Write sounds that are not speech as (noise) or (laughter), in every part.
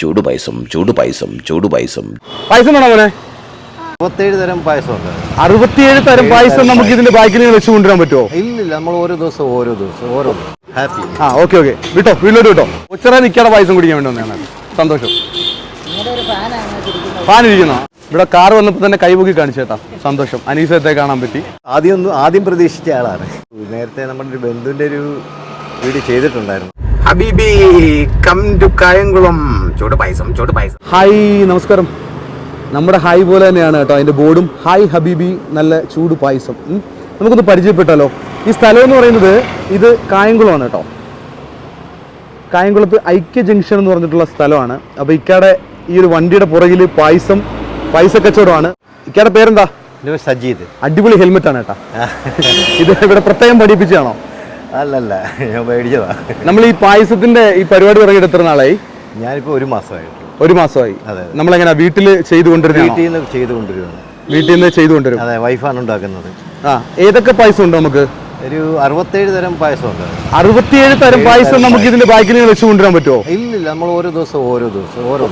ചൂട് പായസം ചൂട് പായസം ചൂട് പായസം. പായസം വേണോ മോനെ? മുപ്പത്തേഴ് തരം പായസമുണ്ട് അറുപത്തിയേഴ് തരം പായസം നമുക്ക് ഇതിന്റെ ബാക്കിൽ വെച്ച് കൊണ്ടുവരാൻ പറ്റുമോ? ഇല്ലില്ല നമ്മൾ ഓരോ ദിവസം ഓരോ ദിവസം ഓരോ ഹാപ്പി ആ ഓക്കെ ഓക്കെ. വിട്ടോ വീട്ടിലോട്ട് വിട്ടോ. ഉച്ചറ നിൽക്കാതെ പായസം കുടിക്കാൻ വേണ്ടി വന്നതാണ്. സന്തോഷം. ഫാൻ ഇരിക്കുന്നോ? ഇവിടെ കാർ വന്നപ്പോൾ തന്നെ കൈപൊക്കി കാണിച്ചേട്ടാ സന്തോഷം. അനീസത്തെ കാണാൻ പറ്റി. ആദ്യം ഒന്നും ആദ്യം പ്രതീക്ഷിച്ച ആളാണ്. നേരത്തെ നമ്മുടെ ഒരു ബന്ധുവിന്റെ ഒരു വീട് ചെയ്തിട്ടുണ്ടായിരുന്നു. ഹബീബി കം ടു കായംകുളം. ചൂട് പായസം ചൂട് പായസം. ഹായ് നമസ്കാരം. നമ്മുടെ ഹായ് പോലെ തന്നെയാണ് കേട്ടോ അതിന്റെ ബോർഡും. ഹായ് ഹബീബി നല്ല ചൂട് പായസം. നമുക്കൊന്ന് പരിചയപ്പെട്ടല്ലോ ഈ സ്ഥലം എന്ന് പറയുന്നത് ഇത് കായംകുളമാണ് കേട്ടോ. കായംകുളത്ത് ഐക്യ ജംഗ്ഷൻ എന്ന് പറഞ്ഞിട്ടുള്ള സ്ഥലമാണ്. അപ്പോൾ ഇക്കാടെ ഈ ഒരു വണ്ടിയുടെ പുറകിൽ പായസം പായസ കച്ചവടമാണ്. ഇക്കയുടെ പേരെന്താ? സജീത് സജീദ്. അടിപൊളി ഹെൽമെറ്റ് ആണ് കേട്ടാ. ഇത് ഇവിടെ പ്രത്യേകം പഠിപ്പിച്ചാണോ അല്ലല്ല ഞാൻ നമ്മൾ ഈ പായസത്തിന്റെ ഈ പരിപാടി തുടങ്ങിയിട്ട് എത്ര നാളായി? ഞാനിപ്പോൾ ഒരു മാസമായിട്ടുള്ളൂ ഒരു മാസമായി. അതെ. നമ്മളെങ്ങനെ വീട്ടിൽ ചെയ്തുകൊണ്ടിരുന്ന വീട്ടിൽ നിന്ന് ചെയ്തുകൊണ്ടിരുന്നു. വീട്ടിൽ നിന്ന് ചെയ്തുകൊണ്ടിരും അതെ വൈഫാണ് ഉണ്ടാക്കുന്നത്. ആ ഏതൊക്കെ പായസം ഉണ്ട് നമുക്ക്? ഒരു അറുപത്തേഴ് തരം പായസം ഉണ്ട്. അറുപത്തിയേഴ് തരം പായസം നമുക്ക് ഇതിന്റെ ബാക്കിൽ വെച്ച് കൊണ്ടുവരാൻ പറ്റുമോ? ഇല്ലില്ല നമ്മൾ ഓരോ ദിവസം ഓരോ ദിവസം ഓരോ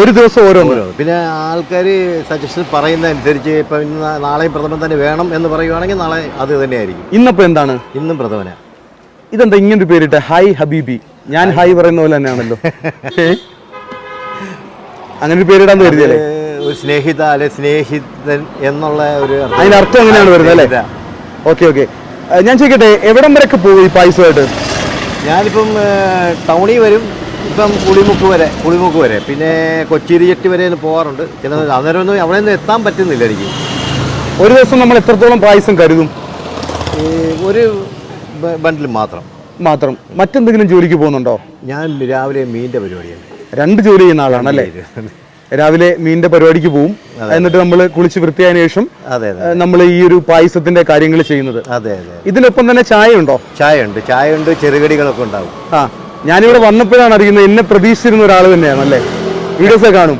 ഒരു ദിവസം ഓരോ പിന്നെ ആൾക്കാർ സജഷൻ പറയുന്ന അനുസരിച്ച് ഇപ്പം നാളെയും പ്രഥമൻ തന്നെ വേണം എന്ന് പറയുവാണെങ്കിൽ നാളെ അത് തന്നെയായിരിക്കും. ഇന്നപ്പോ എന്താണ്? ഇന്നും പ്രഥമന. ഇതെന്താ ഇങ്ങനൊരു പേരിട്ട? ഹായ് ഹബീബി. ഞാൻ ഹായ്. പറയുന്ന പോലെ തന്നെയാണല്ലോ? അങ്ങനെ ഒരു പേരിടാൻ കരുതിയല്ലേ? സ്നേഹിത അല്ലെ സ്നേഹിതൻ എന്നുള്ള ഒരു. അതിന്റെ അർത്ഥം അങ്ങനെയാണ് വരുന്നത് അല്ലേ. Okay okay. ഞാൻ ചോദിക്കട്ടെ എവിടം വരെയൊക്കെ പോകും ഈ പായസമായിട്ട്? ഞാനിപ്പം ടൗണിൽ വരും. ഇപ്പം കുളിമുക്ക് വരെ കുളിമുക്ക് വരെ. പിന്നെ കൊച്ചിരിച്ചട്ടി വരെ പോകാറുണ്ട്. ചില അന്നേരം ഒന്നും അവിടെ നിന്ന് എത്താൻ പറ്റുന്നില്ല എനിക്ക്. ഒരു ദിവസം നമ്മൾ എത്രത്തോളം പായസം കരുതും? ഒരു ബണ്ടിൽ മാത്രം. മാത്രം. മറ്റെന്തെങ്കിലും ജോലിക്ക് പോകുന്നുണ്ടോ? ഞാൻ രാവിലെ മീന്റെ പരിപാടിയാണ്. രണ്ട് ജോലി ചെയ്യുന്ന ആളാണ് അല്ലേ? രാവിലെ മീനിന്റെ പരിപാടിക്ക് പോവും. എന്നിട്ട് നമ്മൾ കുളിച്ച് വൃത്തിയായതിനു ശേഷം നമ്മൾ ഈ ഒരു പായസത്തിന്റെ കാര്യങ്ങൾ ചെയ്യുന്നത്. അതെ അതെ ഇതിനൊപ്പം തന്നെ ചായ ഉണ്ടോ ചായ ഉണ്ട് ചായ ഉണ്ട് ചെറുകടികളൊക്കെ ഉണ്ടാവും. ആ ഞാനിവിടെ വന്നപ്പോഴാണ് അറിയുന്നത് എന്നെ പ്രതീക്ഷിച്ചിരുന്ന ഒരാൾ തന്നെയാണ് അല്ലേ? വീഡിയോസ് കാണും.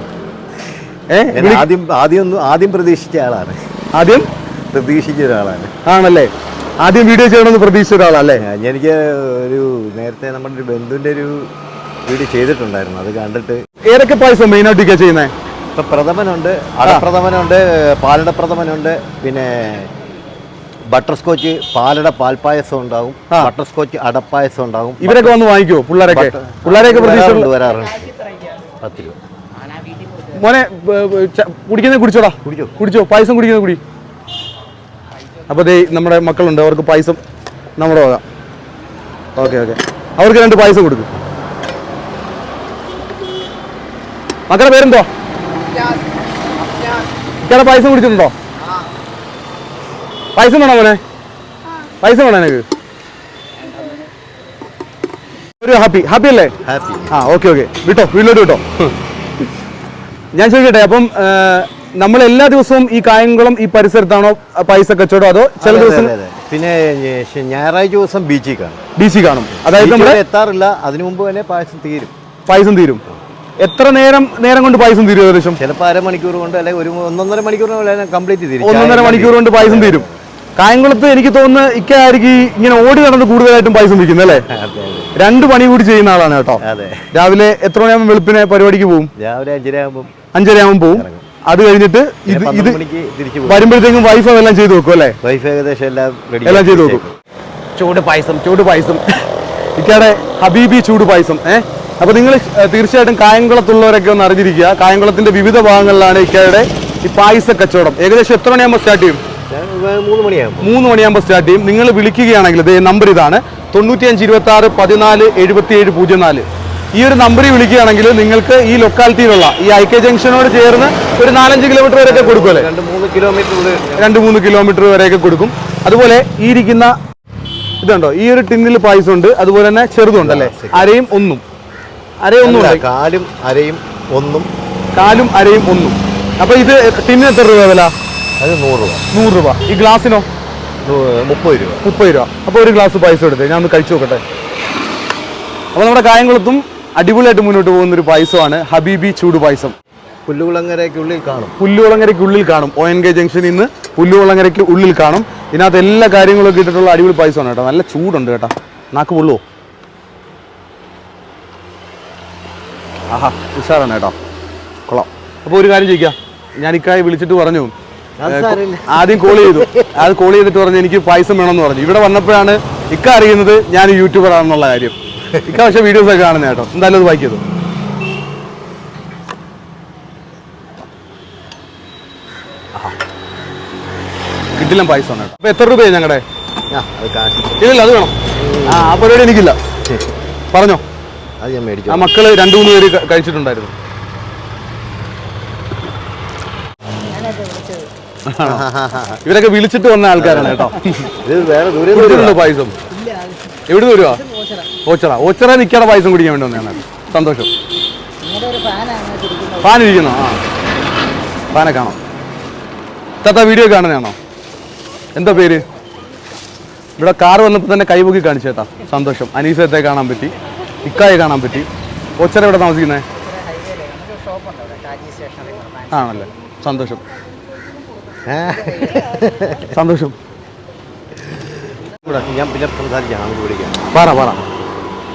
ആദ്യം ആദ്യം ആദ്യം പ്രതീക്ഷിച്ച ആളാണ്. ആദ്യം? പ്രതീക്ഷിച്ച ഒരാളാണ്. ആണല്ലേ? ആദ്യം വീഡിയോ ചെയ്യണമെന്ന് പ്രതീക്ഷിച്ച ഒരാളല്ലേ? എനിക്ക് ഒരു നേരത്തെ നമ്മുടെ ഒരു ബന്ധുവിന്റെ ഒരു വീഡിയോ ചെയ്തിട്ടുണ്ടായിരുന്നു. അത് കണ്ടിട്ട് ഏതൊക്കെ പായസം മെയിനായിട്ടൊക്കെ ചെയ്യുന്നത് ഇപ്പൊ പ്രഥമനുണ്ട് അടപ്രഥമനുണ്ട് പാലട പ്രഥമനുണ്ട് പിന്നെ ബട്ടർ സ്കോച്ച് പാലട പാൽപ്പായസം ഉണ്ടാവും ആ. ബട്ടർ സ്കോച്ച് അടപ്പായസം ഉണ്ടാവും. ഇവരൊക്കെ വന്ന് വാങ്ങിക്കോ? പിള്ളേരൊക്കെ? വരാറുണ്ട് വരാറുണ്ട് പത്ത് രൂപ. മോനെ കുടിക്കുന്നത് കുടിച്ചോടാ. കുടിച്ചോ. കുടിച്ചോ പായസം കുടിക്കുന്നത് കുടി. അപ്പോൾ ദേ നമ്മുടെ മക്കളുണ്ട് അവർക്ക് പായസം നമ്മുടെ വക ഓക്കെ ഓക്കെ. അവർക്ക് രണ്ട് പായസം കൊടുക്കും. മക്കളുടെ പേരെന്തോ ഇക്കാടെ പായസം കുടിച്ചിട്ടുണ്ടോ? പായസം വേണോ മോനെ? പായസം വേണോ എനിക്ക് ഒരു ഹാപ്പി ഹാപ്പി അല്ലേ? ഹാപ്പി. ആ ഓക്കെ ഓക്കെ. വിട്ടോ വീട്ടിലോട്ട് വിട്ടോ. ഞാൻ ചോദിക്കട്ടെ അപ്പം നമ്മൾ എല്ലാ ദിവസവും ഈ കായംകുളം ഈ പരിസരത്താണോ പൈസ കച്ചവടം? അതോ ചില ദിവസം പിന്നെ ഞായറാഴ്ച ദിവസം ബീച്ചിൽ കാണും. ബീച്ചിൽ കാണും. അതായത് നമ്മൾ എത്താറില്ല. അതിനു മുമ്പ് തന്നെ പായസം തീരും. പായസം തീരും. എത്ര നേരം നേരം കൊണ്ട് പായസം തീരും ഏകദേശം? ചിലപ്പോൾ അരമണിക്കൂർ കൊണ്ട് അല്ലെങ്കിൽ ഒരു ഒന്നൊന്നര മണിക്കൂർ കംപ്ലീറ്റ് തീരും. ഒന്നൊന്നര മണിക്കൂർ കൊണ്ട് പായസം തീരും. കായംകുളത്ത് എനിക്ക് തോന്നുന്നു ഇക്കായിരിക്കും ഇങ്ങനെ ഓടി നടന്ന് കൂടുതലായിട്ടും പായസം വിൽക്കുന്നത് അല്ലേ? രണ്ട് പണി കൂടി ചെയ്യുന്ന ആളാണ് കേട്ടോ. രാവിലെ എത്ര മണിയാകുമ്പോൾ വെളുപ്പിനെ പരിപാടിക്ക് പോകും രാവിലെ അഞ്ചരയാകുമ്പോൾ അഞ്ചരയാകുമ്പോൾ പോകും അത് കഴിഞ്ഞിട്ട് ഇത് ഇത് വരുമ്പോഴത്തേക്കും വൈഫ് അതെല്ലാം ചെയ്തു വെക്കും അല്ലേ? വൈഫ് ഏകദേശം എല്ലാം എല്ലാം ചെയ്തു വെക്കും. ചൂട് പായസം ചൂട് പായസം. (laughs) ഇക്കാടെ ഹബീബി ചൂട് പായസം ഏഹ് അപ്പൊ നിങ്ങൾ തീർച്ചയായിട്ടും കായംകുളത്തുള്ളവരൊക്കെ ഒന്ന് അറിഞ്ഞിരിക്കുക. കായംകുളത്തിന്റെ വിവിധ ഭാഗങ്ങളിലാണ് ഇക്കാടെ ഈ പായസ കച്ചവടം. ഏകദേശം എത്ര മണിയാകുമ്പോൾ സ്റ്റാർട്ട് ചെയ്യും? മൂന്ന് മണിയാകുമ്പോൾ മൂന്ന് മണിയാകുമ്പോൾ സ്റ്റാർട്ട് ചെയ്യും. നിങ്ങൾ വിളിക്കുകയാണെങ്കിൽ ഇതേ നമ്പർ ഇതാണ്. തൊണ്ണൂറ്റിയഞ്ച് ഇരുപത്തി ആറ് പതിനാല് എഴുപത്തി ഏഴ് പൂജ്യം നാല്. ഈ ഒരു നമ്പറിൽ വിളിക്കുകയാണെങ്കിൽ നിങ്ങൾക്ക് ഈ ലൊക്കാലിറ്റിയിലുള്ള ഈ ഐക്യ ജംഗ്ഷനോട് ചേർന്ന് ഒരു നാലഞ്ച് കിലോമീറ്റർ വരെയൊക്കെ കൊടുക്കുമല്ലേ രണ്ട് മൂന്ന് കിലോമീറ്റർ രണ്ട് മൂന്ന് കിലോമീറ്റർ വരെയൊക്കെ കൊടുക്കും. അതുപോലെ ഈ ഇരിക്കുന്ന ഇതുണ്ടോ? ഈ ഒരു ടിന്നിൽ പായസം ഉണ്ട് അതുപോലെ തന്നെ ചെറുതുണ്ട് അല്ലേ? അരയും ഒന്നും. അരയും ഒന്നും കാലും അരയും ഒന്നും. കാലും അരയും ഒന്നും. അപ്പൊ ഇത് ടിന്നിന് എത്ര രൂപ വില? അത് നൂറ് രൂപ. നൂറ് രൂപ. ഈ ഗ്ലാസിനോ മുപ്പത് രൂപ. മുപ്പത് രൂപ. അപ്പോൾ ഒരു ഗ്ലാസ് പായസം എടുത്തേ. ഞാൻ ഒന്ന് കഴിച്ചു നോക്കട്ടെ. അപ്പോൾ നമ്മുടെ കായംകുളത്തും അടിപൊളിയായിട്ട് മുന്നോട്ട് പോകുന്ന ഒരു പായസമാണ് ഹബീബി ചൂട് പായസം. പുല്ലുകുളങ്ങരയ്ക്കുള്ളിൽ കാണും. പുല്ലുകുളങ്ങരയ്ക്ക് ഉള്ളിൽ കാണും. ഒ എൻ കെ ജംഗ്ഷനിൽ നിന്ന് പുല്ലുകുളങ്ങരയ്ക്ക് ഉള്ളിൽ കാണും. ഇതിനകത്ത് എല്ലാ കാര്യങ്ങളും ഇട്ടിട്ടുള്ള അടിപൊളി പായസമാണ് കേട്ടോ. നല്ല ചൂടുണ്ട് കേട്ടോ. നാക്ക് പൊള്ളുവോ? ആഹാ ഉഷാറാണ് കേട്ടോ. കൊള്ളാം. അപ്പോൾ ഒരു കാര്യം ചോദിക്കാം. ഞാൻ ഇക്കായി വിളിച്ചിട്ട് പറഞ്ഞു. ആദ്യം കോൾ ചെയ്തു. അത് കോൾ ചെയ്തിട്ട് പറഞ്ഞു എനിക്ക് പായസം വേണമെന്ന് പറഞ്ഞു. ഇവിടെ വന്നപ്പോഴാണ് ഇക്ക അറിയുന്നത് ഞാൻ യൂട്യൂബർ ആണെന്നുള്ള കാര്യം. ഇക്ക പക്ഷേ വീഡിയോസ് ഒക്കെ കാണുന്ന കേട്ടോ. എന്തായാലും അത് വായിക്കത് കിട്ടില്ല പായസമാണ് കേട്ടോ. അപ്പോൾ എത്ര രൂപയാണ് ഞങ്ങളുടെ ആ, അത് കാശ്. ഇല്ല അത് വേണം. ആ ആ പരിപാടി എനിക്കില്ല. പറഞ്ഞോ. അത് ഞാൻ മേടിച്ചു ആ മക്കൾ രണ്ടു മൂന്ന് പേര് കഴിച്ചിട്ടുണ്ടായിരുന്നു. ഇവരൊക്കെ വിളിച്ചിട്ട് വന്ന ആൾക്കാരാണ് കേട്ടോ. ഇത് വേറെ ദൂരെ പായസം. എവിടുന്ന് വരുവാ? ഓച്ചറ. ഓച്ചറ നിൽക്കാതെ പായസം കുടിക്കാൻ വേണ്ടി വന്നതാണ്. സന്തോഷം. ഫാൻ ഇരിക്കുന്നു. ആ. ഫാനെ കാണാം. തത്ത വീഡിയോ കാണുന്നതാണോ? എന്താ പേര്? ഇവിടെ കാർ വന്നപ്പോൾ തന്നെ കൈമുക്കി കാണിച്ചേട്ടാ സന്തോഷം. അനീസത്തെ കാണാൻ പറ്റി. ഇക്കായെ കാണാൻ പറ്റി. ഒച്ചര ഇവിടെ താമസിക്കുന്നത് ആണല്ലേ. സന്തോഷം. സന്തോഷം. ഞാൻ പിന്നെ സംസാരിക്കാം. നമുക്ക് വിളിക്കാം. പറ പറ.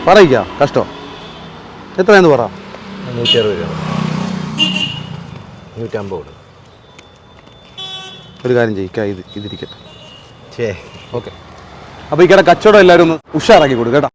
പറയിക്ക. കഷ്ടോ. എത്രയെന്ന് പറ? നൂറ്റി അറുപത് രൂപ. നൂറ്റമ്പത് കൊടുക്കും. ഒരു കാര്യം ചെയ്യിക്ക ഇത് ഇതിരിക്കട്ടെ ഓക്കെ. അപ്പോൾ ഈ കട കച്ചവടം എല്ലാവരും ഒന്ന് ഉഷാറാക്കി കൊടുക്കുക കേട്ടോ.